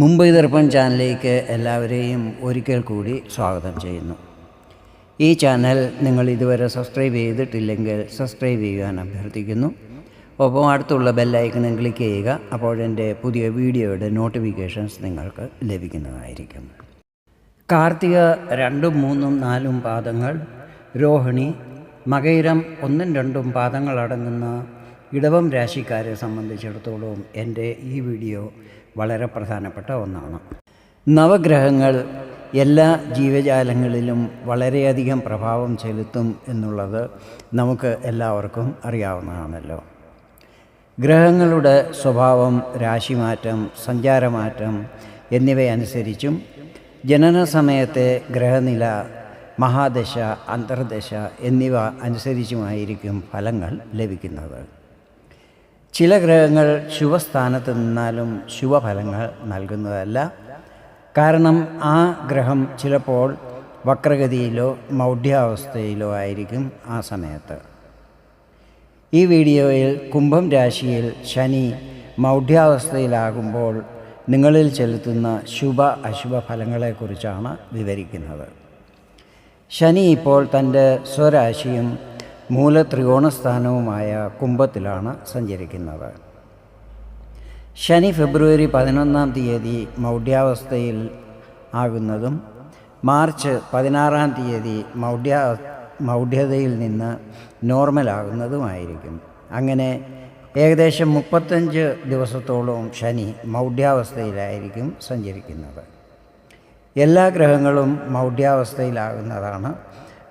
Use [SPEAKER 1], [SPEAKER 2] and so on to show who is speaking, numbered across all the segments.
[SPEAKER 1] മുംബൈ ദർപ്പൺ ചാനലിലേക്ക് എല്ലാവരെയും ഒരിക്കൽ കൂടി സ്വാഗതം ചെയ്യുന്നു. ഈ ചാനൽ നിങ്ങൾ ഇതുവരെ സബ്സ്ക്രൈബ് ചെയ്തിട്ടില്ലെങ്കിൽ സബ്സ്ക്രൈബ് ചെയ്യുവാൻ അഭ്യർത്ഥിക്കുന്നു. ഒപ്പം അടുത്തുള്ള ബെല്ലൈക്കണും ക്ലിക്ക് ചെയ്യുക അപ്പോഴെന്റെ പുതിയ വീഡിയോയുടെ നോട്ടിഫിക്കേഷൻസ് നിങ്ങൾക്ക് ലഭിക്കുന്നതായിരിക്കും. കാർത്തിക രണ്ടും മൂന്നും നാലും പാദങ്ങൾ രോഹിണി മകൈരം ഒന്നും രണ്ടും പാദങ്ങളടങ്ങുന്ന ഇടവം രാശിക്കാരെ സംബന്ധിച്ചിടത്തോളം എന്റെ ഈ വീഡിയോ വളരെ പ്രധാനപ്പെട്ട ഒന്നാണ്. നവഗ്രഹങ്ങൾ എല്ലാ ജീവജാലങ്ങളിലും വളരെയധികം പ്രഭാവം ചെലുത്തും എന്നുള്ളത് നമുക്ക് എല്ലാവർക്കും അറിയാവുന്നതാണല്ലോ. ഗ്രഹങ്ങളുടെ സ്വഭാവം രാശിമാറ്റം സഞ്ചാരമാറ്റം എന്നിവയനുസരിച്ചും ജനന സമയത്തെ ഗ്രഹനില മഹാദശ അന്തർദശ എന്നിവ അനുസരിച്ചുമായിരിക്കും ഫലങ്ങൾ ലഭിക്കുന്നത്. ചില ഗ്രഹങ്ങൾ ശുഭസ്ഥാനത്ത് നിന്നാലും ശുഭഫലങ്ങൾ നൽകുന്നതല്ല. കാരണം ആ ഗ്രഹം ചിലപ്പോൾ വക്രഗതിയിലോ മൗഢ്യാവസ്ഥയിലോ ആയിരിക്കും ആ സമയത്ത്. ഈ വീഡിയോയിൽ കുംഭം രാശിയിൽ ശനി മൗഢ്യാവസ്ഥയിലാകുമ്പോൾ നിങ്ങളിൽ ചെലുത്തുന്ന ശുഭ അശുഭ ഫലങ്ങളെക്കുറിച്ചാണ് വിവരിക്കുന്നത്. ശനി ഇപ്പോൾ തന്റെ സ്വരാശിയും മൂലത്രികോണസ്ഥാനവുമായ കുംഭത്തിലാണ് സഞ്ചരിക്കുന്നത്. ശനി ഫെബ്രുവരി പതിനൊന്നാം തീയതി മൗഢ്യാവസ്ഥയിൽ ആകുന്നതും മാർച്ച് പതിനാറാം തീയതി മൗഢ്യ മൗഢ്യതയിൽ നിന്ന് നോർമലാകുന്നതുമായിരിക്കും. അങ്ങനെ ഏകദേശം മുപ്പത്തഞ്ച് ദിവസത്തോളം ശനി മൗഢ്യാവസ്ഥയിലായിരിക്കും സഞ്ചരിക്കുന്നത്. എല്ലാ ഗ്രഹങ്ങളും മൗഢ്യാവസ്ഥയിലാകുന്നതാണ്.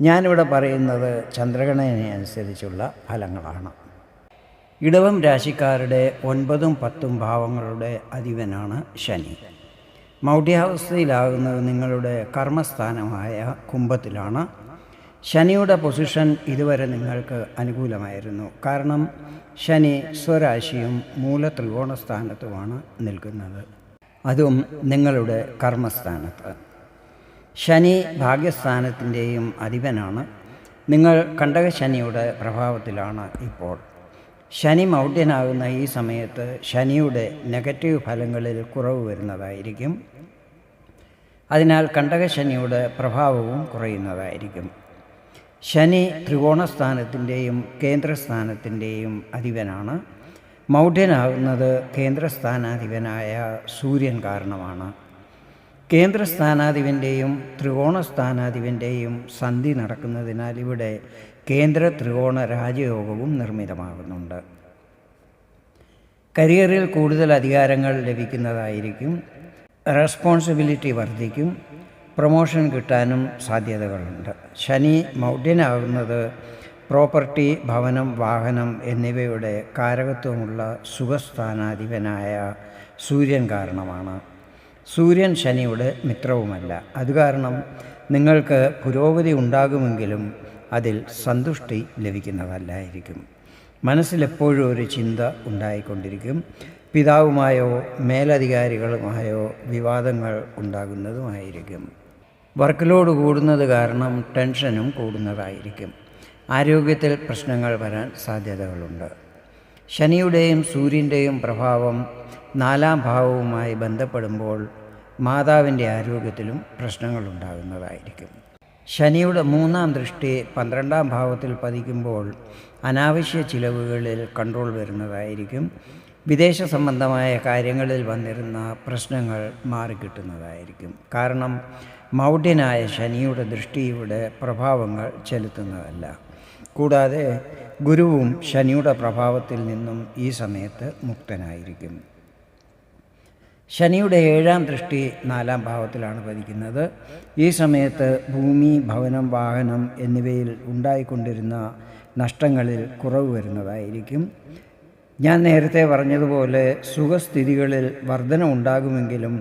[SPEAKER 1] ഞാനിവിടെ പറയുന്നത് ചന്ദ്രഗണനയനുസരിച്ചുള്ള ഫലങ്ങളാണ്. ഇടവം രാശിക്കാരുടെ ഒൻപതും പത്തും ഭാവങ്ങളുടെ അധിപനാണ് ശനി. മൗഢ്യാവസ്ഥയിലാകുന്നത് നിങ്ങളുടെ കർമ്മസ്ഥാനമായ കുംഭത്തിലാണ്. ശനിയുടെ പൊസിഷൻ ഇതുവരെ നിങ്ങൾക്ക് അനുകൂലമായിരുന്നു. കാരണം ശനി സ്വരാശിയും മൂല ത്രികോണസ്ഥാനത്തുമാണ് നിൽക്കുന്നത്. അതും നിങ്ങളുടെ കർമ്മസ്ഥാനത്ത്. ശനി ഭാഗ്യസ്ഥാനത്തിന്റെയും അധിപനാണ്. നിങ്ങൾ കണ്ടക ശനിയുടെ പ്രഭാവത്തിലാണ് ഇപ്പോൾ. ശനി മൗഢ്യനാകുന്ന ഈ സമയത്ത് ശനിയുടെ നെഗറ്റീവ് ഫലങ്ങളിൽ കുറവ് വരുന്നതായിരിക്കും. അതിനാൽ കണ്ടകശനിയുടെ പ്രഭാവവും കുറയുന്നതായിരിക്കും. ശനി ത്രികോണസ്ഥാനത്തിന്റെയും കേന്ദ്രസ്ഥാനത്തിന്റെയും അധിപനാണ്. മൗഢ്യനാകുന്നത് കേന്ദ്രസ്ഥാനാധിപനായ സൂര്യൻ കാരണമാണ്. കേന്ദ്രസ്ഥാനാധിപന്റെയും ത്രികോണസ്ഥാനാധിപന്റെയും സന്ധി നടക്കുന്നതിനാൽ ഇവിടെ കേന്ദ്ര ത്രികോണ രാജയോഗവും നിർമ്മിതമാകുന്നുണ്ട്. കരിയറിൽ കൂടുതൽ അധികാരങ്ങൾ ലഭിക്കുന്നതായിരിക്കും റെസ്പോൺസിബിലിറ്റി വർദ്ധിക്കും പ്രൊമോഷൻ കിട്ടാനും സാധ്യതകളുണ്ട്. ശനി മൗഢ്യനാകുന്നത് പ്രോപ്പർട്ടി ഭവനം വാഹനം എന്നിവയുടെ കാരകത്വമുള്ള സുഖസ്ഥാനാധിപനായ സൂര്യൻ കാരണമാണ്. സൂര്യൻ ശനിയുടെ മിത്രവുമല്ല. അത് കാരണം നിങ്ങൾക്ക് പുരോഗതി ഉണ്ടാകുമെങ്കിലും അതിൽ സന്തുഷ്ടി ലഭിക്കുന്നതല്ലായിരിക്കും. മനസ്സിലെപ്പോഴും ഒരു ചിന്ത ഉണ്ടായിക്കൊണ്ടിരിക്കും. പിതാവുമായോ മേലധികാരികളുമായോ വിവാദങ്ങൾ ഉണ്ടാകുന്നതുമായിരിക്കും. വർക്ക് ലോഡ് കൂടുന്നത് കാരണം ടെൻഷനും കൂടുന്നതായിരിക്കും. ആരോഗ്യത്തിൽ പ്രശ്നങ്ങൾ വരാൻ സാധ്യതകളുണ്ട്. ശനിയുടെയും സൂര്യന്റെയും പ്രഭാവം നാലാം ഭാവവുമായി ബന്ധപ്പെടുമ്പോൾ മാതാവിന്റെ ആരോഗ്യത്തിലും പ്രശ്നങ്ങളുണ്ടാകുന്നതായിരിക്കും. ശനിയുടെ മൂന്നാം ദൃഷ്ടി പന്ത്രണ്ടാം ഭാവത്തിൽ പതിക്കുമ്പോൾ അനാവശ്യ ചിലവുകളിൽ കൺട്രോൾ വരുന്നതായിരിക്കും. വിദേശ സംബന്ധമായ കാര്യങ്ങളിൽ വന്നിരുന്ന പ്രശ്നങ്ങൾ മാറിക്കിട്ടുന്നതായിരിക്കും. കാരണം മൗഢ്യനായ ശനിയുടെ ദൃഷ്ടിയുടെ പ്രഭാവങ്ങൾ ചെലുത്തുന്നതല്ല. കൂടാതെ ഗുരുവും ശനിയുടെ പ്രഭാവത്തിൽ നിന്നും ഈ സമയത്ത് മുക്തനായിരിക്കും. ശനിയുടെ ഏഴാം ദൃഷ്ടി നാലാം ഭാവത്തിലാണ് പതിക്കുന്നത് ഈ സമയത്ത് ഭൂമി ഭവനം വാഹനം എന്നിവയിൽ ഉണ്ടായിക്കൊണ്ടിരുന്ന നഷ്ടങ്ങളിൽ കുറവ് വരുന്നതായിരിക്കും. ഞാൻ നേരത്തെ പറഞ്ഞതുപോലെ സുഖസ്ഥിതികളിൽ വർധന ഉണ്ടാകുമെങ്കിലും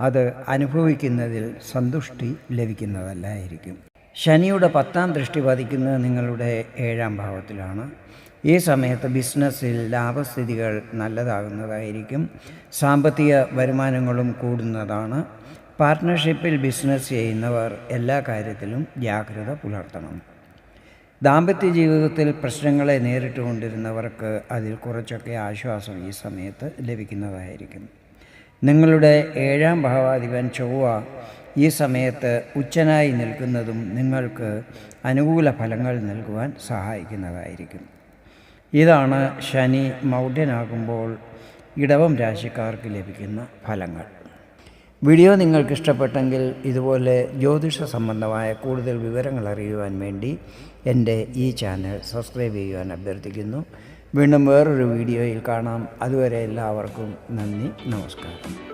[SPEAKER 1] അത് അനുഭവിക്കുന്നതിൽ സന്തുഷ്ടി ലഭിക്കുന്നതല്ലായിരിക്കും. ശനിയുടെ പത്താം ദൃഷ്ടി പതിക്കുന്നത് നിങ്ങളുടെ ഏഴാം ഭാവത്തിലാണ്. ഈ സമയത്ത് ബിസിനസ്സിൽ ലാഭസ്ഥിതികൾ നല്ലതാകുന്നതായിരിക്കും. സാമ്പത്തിക വരുമാനങ്ങളും കൂടുന്നതാണ്. പാർട്ട്ണർഷിപ്പിൽ ബിസിനസ് ചെയ്യുന്നവർ എല്ലാ കാര്യത്തിലും ജാഗ്രത പുലർത്തണം. ദാമ്പത്യ ജീവിതത്തിൽ പ്രശ്നങ്ങളെ നേരിട്ടുകൊണ്ടിരുന്നവർക്ക് അതിൽ കുറച്ചൊക്കെ ആശ്വാസം ഈ സമയത്ത് ലഭിക്കുന്നതായിരിക്കും. നിങ്ങളുടെ ഏഴാം ഭാവാധിപൻ ചൊവ്വ ഈ സമയത്ത് ഉച്ചനായി നിൽക്കുന്നതും നിങ്ങൾക്ക് അനുകൂല ഫലങ്ങൾ നൽകുവാൻ സഹായിക്കുന്നതായിരിക്കും. ഇതാണ് ശനി മൗഢ്യനാകുമ്പോൾ ഇടവം രാശിക്കാർക്ക് ലഭിക്കുന്ന ഫലങ്ങൾ. വീഡിയോ നിങ്ങൾക്ക് ഇഷ്ടപ്പെട്ടെങ്കിൽ ഇതുപോലെ ജ്യോതിഷ സംബന്ധമായ കൂടുതൽ വിവരങ്ങൾ അറിയുവാൻ വേണ്ടി എന്റെ ഈ ചാനൽ സബ്സ്ക്രൈബ് ചെയ്യുവാൻ അഭ്യർത്ഥിക്കുന്നു. വീണ്ടും വേറൊരു വീഡിയോയിൽ കാണാം. അതുവരെ എല്ലാവർക്കും നന്ദി നമസ്കാരം.